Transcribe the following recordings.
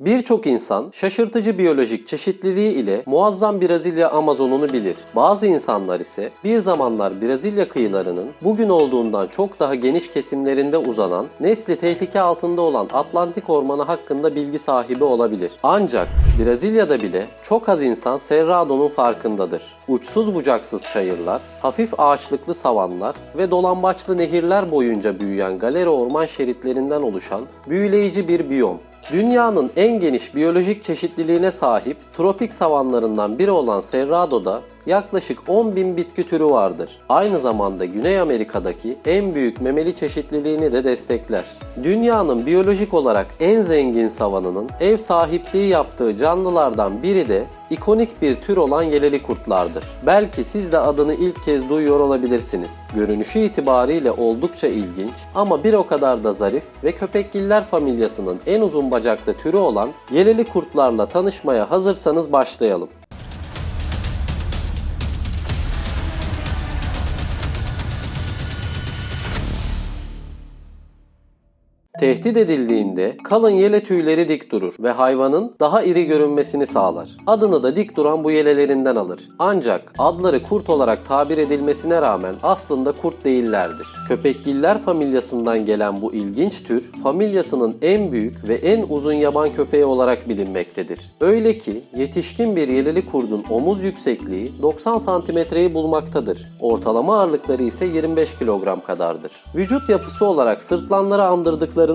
Birçok insan şaşırtıcı biyolojik çeşitliliği ile muazzam Brezilya Amazonunu bilir. Bazı insanlar ise bir zamanlar Brezilya kıyılarının bugün olduğundan çok daha geniş kesimlerinde uzanan, nesli tehlike altında olan Atlantik Ormanı hakkında bilgi sahibi olabilir. Ancak Brezilya'da bile çok az insan Cerrado'nun farkındadır. Uçsuz bucaksız çayırlar, hafif ağaçlıklı savanlar ve dolambaçlı nehirler boyunca büyüyen galeri orman şeritlerinden oluşan büyüleyici bir biyom. Dünyanın en geniş biyolojik çeşitliliğine sahip tropik savanlarından biri olan Cerrado'da yaklaşık 10 bin bitki türü vardır. Aynı zamanda Güney Amerika'daki en büyük memeli çeşitliliğini de destekler. Dünyanın biyolojik olarak en zengin savanının ev sahipliği yaptığı canlılardan biri de ikonik bir tür olan yeleli kurtlardır. Belki siz de adını ilk kez duyuyor olabilirsiniz. Görünüşü itibariyle oldukça ilginç ama bir o kadar da zarif ve köpekgiller familyasının en uzun bacaklı türü olan yeleli kurtlarla tanışmaya hazırsanız başlayalım. Tehdit edildiğinde kalın yele tüyleri dik durur ve hayvanın daha iri görünmesini sağlar. Adını da dik duran bu yelelerinden alır. Ancak adları kurt olarak tabir edilmesine rağmen aslında kurt değillerdir. Köpekgiller familyasından gelen bu ilginç tür familyasının en büyük ve en uzun yaban köpeği olarak bilinmektedir. Öyle ki yetişkin bir yeleli kurdun omuz yüksekliği 90 santimetreyi bulmaktadır. Ortalama ağırlıkları ise 25 kilogram kadardır. Vücut yapısı olarak sırtlanları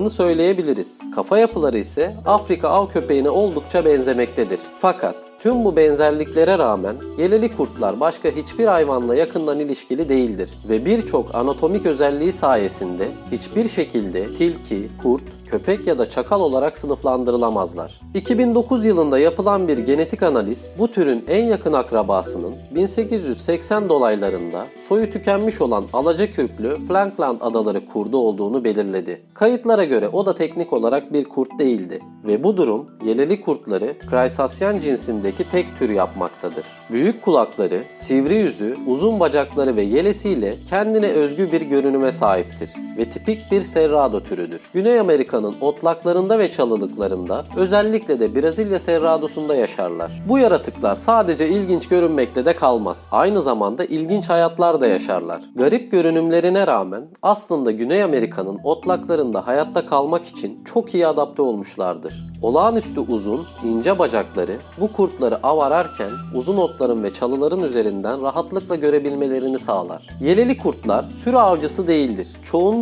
andırdıklarını söyleyebiliriz. Kafa yapıları ise Afrika av köpeğine oldukça benzemektedir. Fakat Tüm bu benzerliklere rağmen yeleli kurtlar başka hiçbir hayvanla yakından ilişkili değildir ve birçok anatomik özelliği sayesinde hiçbir şekilde tilki, kurt, köpek ya da çakal olarak sınıflandırılamazlar. 2009 yılında yapılan bir genetik analiz bu türün en yakın akrabasının 1880 dolaylarında soyu tükenmiş olan alacakürklü Falkland adaları kurdu olduğunu belirledi. Kayıtlara göre o da teknik olarak bir kurt değildi ve bu durum yeleli kurtları Crissasyan cinsindeki tek tür yapmaktadır. Büyük kulakları, sivri yüzü, uzun bacakları ve yelesiyle kendine özgü bir görünüme sahiptir ve tipik bir serrado türüdür. Güney Amerika'nın otlaklarında ve çalılıklarında özellikle de Brezilya serradosunda yaşarlar. Bu yaratıklar sadece ilginç görünmekte de kalmaz. Aynı zamanda ilginç hayatlar da yaşarlar. Garip görünümlerine rağmen aslında Güney Amerika'nın otlaklarında hayatta kalmak için çok iyi adapte olmuşlardır. Olağanüstü uzun, ince bacakları bu kurtları av ararken uzun otların ve çalıların üzerinden rahatlıkla görebilmelerini sağlar. Yeleli kurtlar sürü avcısı değildir.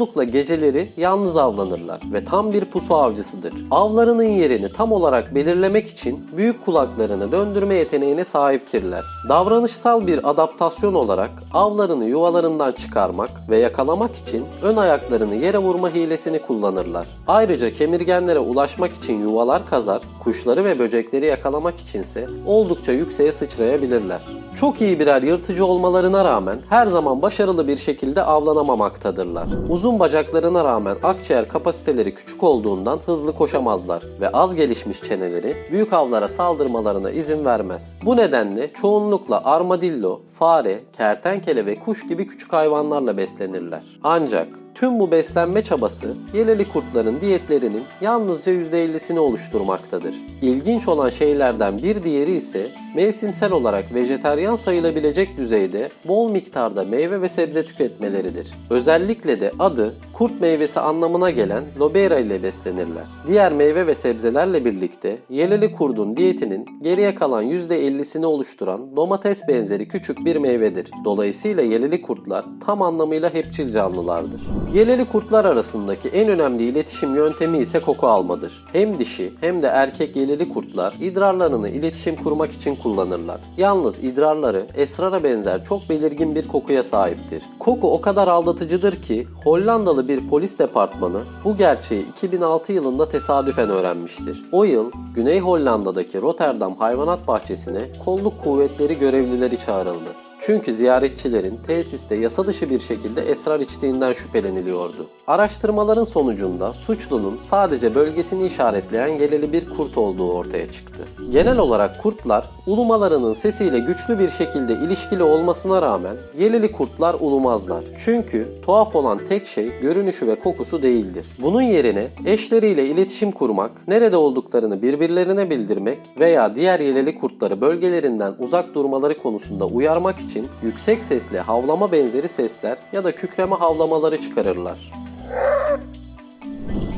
Çoğunlukla geceleri yalnız avlanırlar ve tam bir pusu avcısıdır. Avlarının yerini tam olarak belirlemek için büyük kulaklarını döndürme yeteneğine sahiptirler. Davranışsal bir adaptasyon olarak avlarını yuvalarından çıkarmak ve yakalamak için ön ayaklarını yere vurma hilesini kullanırlar. Ayrıca kemirgenlere ulaşmak için yuvalar kazar, kuşları ve böcekleri yakalamak içinse oldukça yükseğe sıçrayabilirler. Çok iyi birer yırtıcı olmalarına rağmen her zaman başarılı bir şekilde avlanamamaktadırlar. Uzun bacaklarına rağmen akciğer kapasiteleri küçük olduğundan hızlı koşamazlar ve az gelişmiş çeneleri büyük avlara saldırmalarına izin vermez. Bu nedenle çoğunlukla armadillo, fare, kertenkele ve kuş gibi küçük hayvanlarla beslenirler. Ancak Tüm bu beslenme çabası yeleli kurtların diyetlerinin yalnızca %50'sini oluşturmaktadır. İlginç olan şeylerden bir diğeri ise mevsimsel olarak vejeteryan sayılabilecek düzeyde bol miktarda meyve ve sebze tüketmeleridir. Özellikle de adı kurt meyvesi anlamına gelen lobera ile beslenirler. Diğer meyve ve sebzelerle birlikte yeleli kurdun diyetinin geriye kalan %50'sini oluşturan domates benzeri küçük bir meyvedir. Dolayısıyla yeleli kurtlar tam anlamıyla hepçil canlılardır. Yeleli kurtlar arasındaki en önemli iletişim yöntemi ise koku almadır. Hem dişi hem de erkek yeleli kurtlar idrarlarını iletişim kurmak için kullanırlar. Yalnız idrarları esrara benzer çok belirgin bir kokuya sahiptir. Koku o kadar aldatıcıdır ki Hollandalı bir polis departmanı bu gerçeği 2006 yılında tesadüfen öğrenmiştir. O yıl Güney Hollanda'daki Rotterdam Hayvanat Bahçesi'ne kolluk kuvvetleri görevlileri çağrıldı. Çünkü ziyaretçilerin tesiste yasa dışı bir şekilde esrar içtiğinden şüpheleniliyordu. Araştırmaların sonucunda suçlunun sadece bölgesini işaretleyen yeleli bir kurt olduğu ortaya çıktı. Genel olarak kurtlar ulumalarının sesiyle güçlü bir şekilde ilişkili olmasına rağmen yeleli kurtlar ulumazlar. Çünkü tuhaf olan tek şey görünüşü ve kokusu değildir. Bunun yerine eşleriyle iletişim kurmak, nerede olduklarını birbirlerine bildirmek veya diğer yeleli kurtları bölgelerinden uzak durmaları konusunda uyarmak için yüksek sesle havlama benzeri sesler ya da kükreme havlamaları çıkarırlar.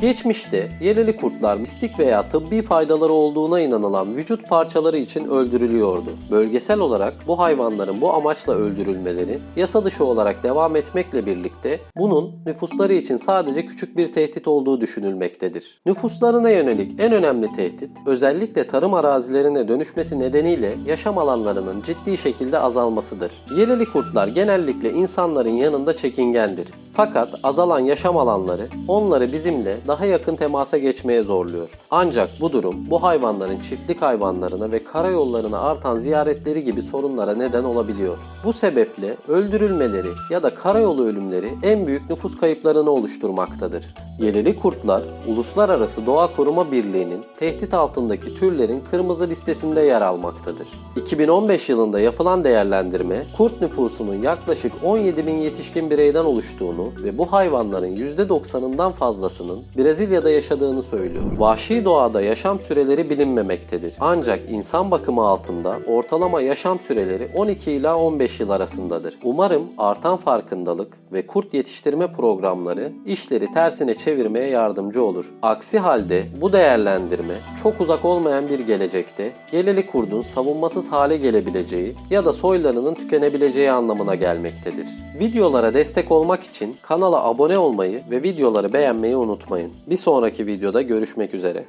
Geçmişte yeleli kurtlar mistik veya tıbbi faydaları olduğuna inanılan vücut parçaları için öldürülüyordu. Bölgesel olarak bu hayvanların bu amaçla öldürülmeleri yasa dışı olarak devam etmekle birlikte bunun nüfusları için sadece küçük bir tehdit olduğu düşünülmektedir. Nüfuslarına yönelik en önemli tehdit özellikle tarım arazilerine dönüşmesi nedeniyle yaşam alanlarının ciddi şekilde azalmasıdır. Yeleli kurtlar genellikle insanların yanında çekingendir. Fakat azalan yaşam alanları onları bizimle daha yakın temasa geçmeye zorluyor. Ancak bu durum bu hayvanların çiftlik hayvanlarına ve karayollarına artan ziyaretleri gibi sorunlara neden olabiliyor. Bu sebeple öldürülmeleri ya da karayolu ölümleri en büyük nüfus kayıplarını oluşturmaktadır. Yeleli kurtlar Uluslararası Doğa Koruma Birliği'nin tehdit altındaki türlerin kırmızı listesinde yer almaktadır. 2015 yılında yapılan değerlendirme kurt nüfusunun yaklaşık 17 bin yetişkin bireyden oluştuğunu ve bu hayvanların %90'ından fazlasının Brezilya'da yaşadığını söylüyor. Vahşi doğada yaşam süreleri bilinmemektedir. Ancak insan bakımı altında ortalama yaşam süreleri 12 ila 15 yıl arasındadır. Umarım artan farkındalık ve kurt yetiştirme programları işleri tersine çevirmeye yardımcı olur. Aksi halde bu değerlendirme çok uzak olmayan bir gelecekte geleli kurdun savunmasız hale gelebileceği ya da soylarının tükenebileceği anlamına gelmektedir. Videolara destek olmak için kanala abone olmayı ve videoları beğenmeyi unutmayın. Bir sonraki videoda görüşmek üzere.